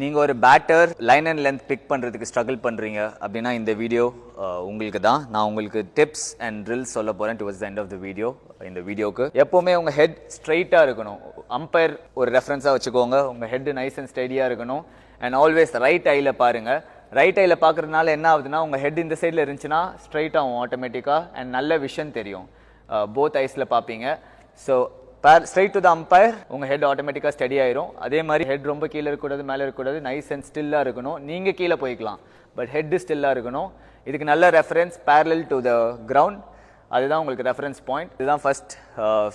நீங்கள் ஒரு batter line and length pick பண்ணுறதுக்கு ஸ்ட்ரகிள் பண்ணுறீங்க அப்படின்னா இந்த வீடியோ உங்களுக்கு தான். நான் உங்களுக்கு டிப்ஸ் அண்ட் ட்ரில்ஸ் சொல்ல போகிறேன் towards the end of the video இந்த வீடியோக்கு எப்போவுமே உங்கள் ஹெட் ஸ்ட்ரைட்டாக இருக்கணும். அம்பையர் ஒரு ரெஃபரன்ஸாக வச்சுக்கோங்க. உங்கள் ஹெட் நைஸ் அண்ட் ஸ்டெடியாக இருக்கணும். அண்ட் ஆல்வேஸ் ரைட் ஐயில் பாருங்கள் ரைட் ஐயில் பார்க்குறதுனால என்ன ஆகுதுன்னா உங்கள் ஹெட் இந்த சைடில் இருந்துச்சுன்னா ஸ்ட்ரைட் ஆகும் ஆட்டோமேட்டிக்காக அண்ட் நல்ல விஷன் தெரியும். போத் ஐஸில் பார்ப்பீங்க so pair straight to the umpire உங்கள் ஹெட் ஆட்டோமேட்டிக்காக ஸ்டடி ஆயிரும். அதே மாதிரி ஹெட் ரொம்ப கீழே இருக்கக்கூடாது மேலே இருக்கக்கூடாது. நைஸ் அண்ட் ஸ்டில்லாக இருக்கணும். நீங்கள் கீழே போய்க்கலாம். பட் ஹெட் ஸ்டில்லாக இருக்கணும். இதுக்கு நல்ல reference parallel to the ground அதுதான் உங்களுக்கு ரெஃபரன்ஸ் பாயிண்ட் இதுதான் ஃபர்ஸ்ட்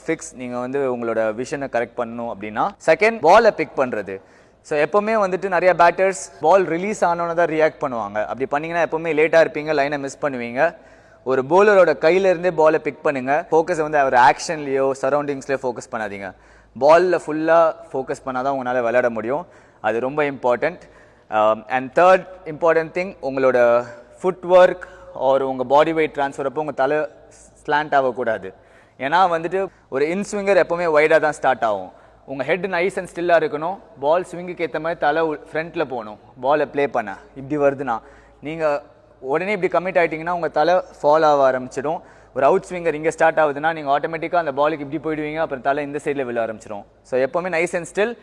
ஃபிக்ஸ் நீங்கள் வந்து உங்களோட விஷனை கரெக்ட் பண்ணணும் அப்படின்னா செகண்ட் பாலை பிக் பண்ணுறது ஸோ எப்போவுமே வந்துட்டு நிறைய பேட்டர்ஸ் பால் ரிலீஸ் ஆனோன்னு தான் ரியாக்ட் பண்ணுவாங்க. அப்படி பண்ணீங்கன்னா எப்போவுமே லேட்டாக இருப்பீங்க லைனை மிஸ் பண்ணுவீங்க. ஒரு bowler-ஓட கையில இருந்தே பாலை பிக் பண்ணுங்க. ஃபோக்கஸ் வந்து அவர் ஆக்ஷன்லேயோ சரௌண்டிங்ஸ்லேயோ ஃபோக்கஸ் பண்ணாதீங்க. பாலில் ஃபுல்லாக ஃபோக்கஸ் பண்ணால் தான் உங்களால் விளையாட முடியும். அது ரொம்ப important and third important thing உங்களோட ஃபுட் ஒர்க் ஒரு உங்கள் பாடி வெயிட் ட்ரான்ஸ்ஃபர் அப்போ உங்கள் தலை ஸ்லாண்ட் ஆகக்கூடாது. ஏன்னா வந்துட்டு ஒரு இன்ஸ்விங்கர் எப்போவுமே ஒய்டாக தான் ஸ்டார்ட் ஆகும். உங்கள் ஹெட் நைஸ் அண்ட் ஸ்டில்லாக இருக்கணும். பால் ஸ்விங்குக்கு ஏற்ற மாதிரி தலை ஃப்ரண்ட்டில் போகணும். பாலை ப்ளே பண்ண. இப்படி வருதுன்னா நீங்கள் உடனே இப்படி கமிட் ஆகிட்டிங்கன்னா உங்கள் தலை ஃபால் ஆக ஆரம்பிச்சிடும். ஒரு அவுட் ஸ்விங்கர் இங்கே ஸ்டார்ட் ஆகுதுன்னா நீங்கள் ஆட்டோமேட்டிக்காக அந்த பாலுக்கு இப்படி போயிடுவீங்க அப்புறம் தலை இந்த சைடில் விழ ஆரம்பிச்சிடும் ஸோ எப்போவுமே நைஸ் அண்ட் ஸ்டில்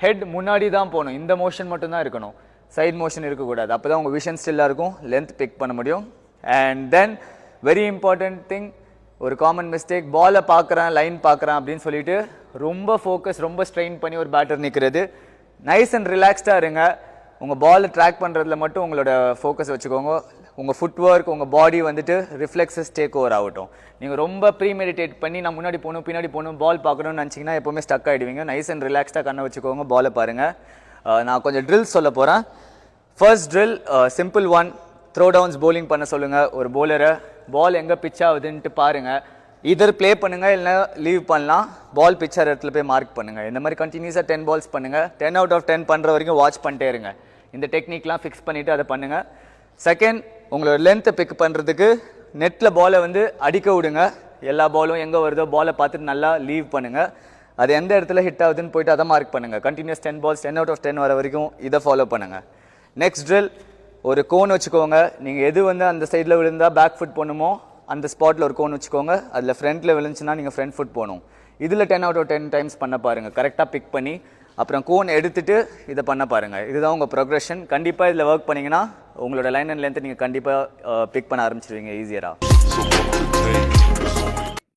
ஹெட் முன்னாடி தான் போகணும். இந்த மோஷன் மட்டும் தான் இருக்கணும். சைட் மோஷன் இருக்கக்கூடாது. அப்போ தான் உங்கள் விஷன் ஸ்டில்லாக இருக்கும். லென்த் பிக் பண்ண முடியும். And then very important thing ஒரு காமன் மிஸ்டேக் பாலை பார்க்குறேன் லைன் பார்க்குறேன் அப்படின்னு சொல்லிட்டு ரொம்ப ஃபோக்கஸ் ரொம்ப ஸ்ட்ரெயின் பண்ணி ஒரு பேட்டர் நிற்கிறது நைஸ் அண்ட் ரிலாக்ஸ்டாக இருங்க. உங்கள் பாலை ட்ராக் பண்ணுறதுல மட்டும் உங்களோட ஃபோக்கஸ் வச்சுக்கோங்க. உங்கள் ஃபுட் ஒர்க் உங்கள் பாடி வந்துட்டு ரிஃப்ளெக்ஸஸ் டேக் ஓவர் ஆகட்டும். நீங்கள் ரொம்ப ப்ரீமெடிடேட் பண்ணி நான் முன்னாடி போகணும் பின்னாடி போகணும் பால் பார்க்கணும்னு நினச்சிங்கன்னா எப்போவுமே ஸ்டக் ஆகிடுவீங்க நைஸ் அண்ட் ரிலாக்ஸ்டாக கண்ணை வச்சுக்கோங்க பாலை பாருங்கள் நான் கொஞ்சம் ட்ரில்ஸ் சொல்ல போகிறேன் first drill simple one throw downs bowling பண்ண சொல்லுங்கள் ஒரு போலரை பால் எங்கே பிச் ஆகுதுன்ட்டு பாருங்கள் இதர் ப்ளே பண்ணுங்கள் இல்லைனா லீவ் பண்ணலாம். பால் பிச்சர் இடத்துல போய் மார்க் பண்ணுங்கள் இந்த மாதிரி கண்டினியூஸாக டென் பால்ஸ் பண்ணுங்கள் டென் அவுட் ஆஃப் டென் பண்ணுற வரைக்கும் வாட்ச் பண்ணிட்டே இருங்க. இந்த டெக்னிக்லாம் ஃபிக்ஸ் பண்ணிவிட்டு அதை பண்ணுங்கள் செகண்ட் உங்களோட லென்த்தை பிக் பண்ணுறதுக்கு நெட்டில் பாலை வந்து அடிக்க விடுங்க. எல்லா பாலும் எங்கே வருதோ பாலை பார்த்துட்டு நல்லா லீவ் பண்ணுங்கள் அது எந்த இடத்துல ஹிட் ஆகுதுன்னு போயிட்டு அதை மார்க் பண்ணுங்கள் continuous ten balls ten out of ten வர வரைக்கும் இதை ஃபாலோ பண்ணுங்கள் நெக்ஸ்ட் ட்ரில் ஒரு கோன் வச்சுக்கோங்க. நீங்கள் எது வந்து அந்த சைடில் விழுந்தால் பேக் ஃபுட் போகணுமோ அந்த ஸ்பாட்டில் ஒரு கோன் வச்சுக்கோங்க. அதில் ஃப்ரண்ட்டில் விழுந்துச்சுன்னா நீங்கள் ஃப்ரண்ட் ஃபுட் போகணும் இதில் ten out of ten times பண்ண பாருங்கள் கரெக்டாக பிக் பண்ணி அப்புறம் கோன் எடுத்துகிட்டு இதை பண்ண பாருங்கள் இதுதான் உங்கள் ப்ரொக்ரெஷன் கண்டிப்பாக இதில் ஒர்க் பண்ணிங்கன்னா உங்களோட லைன் அண்ட் லென்த்தை நீங்கள் கண்டிப்பாக பிக் பண்ண ஆரம்பிச்சிருவீங்க ஈஸியராக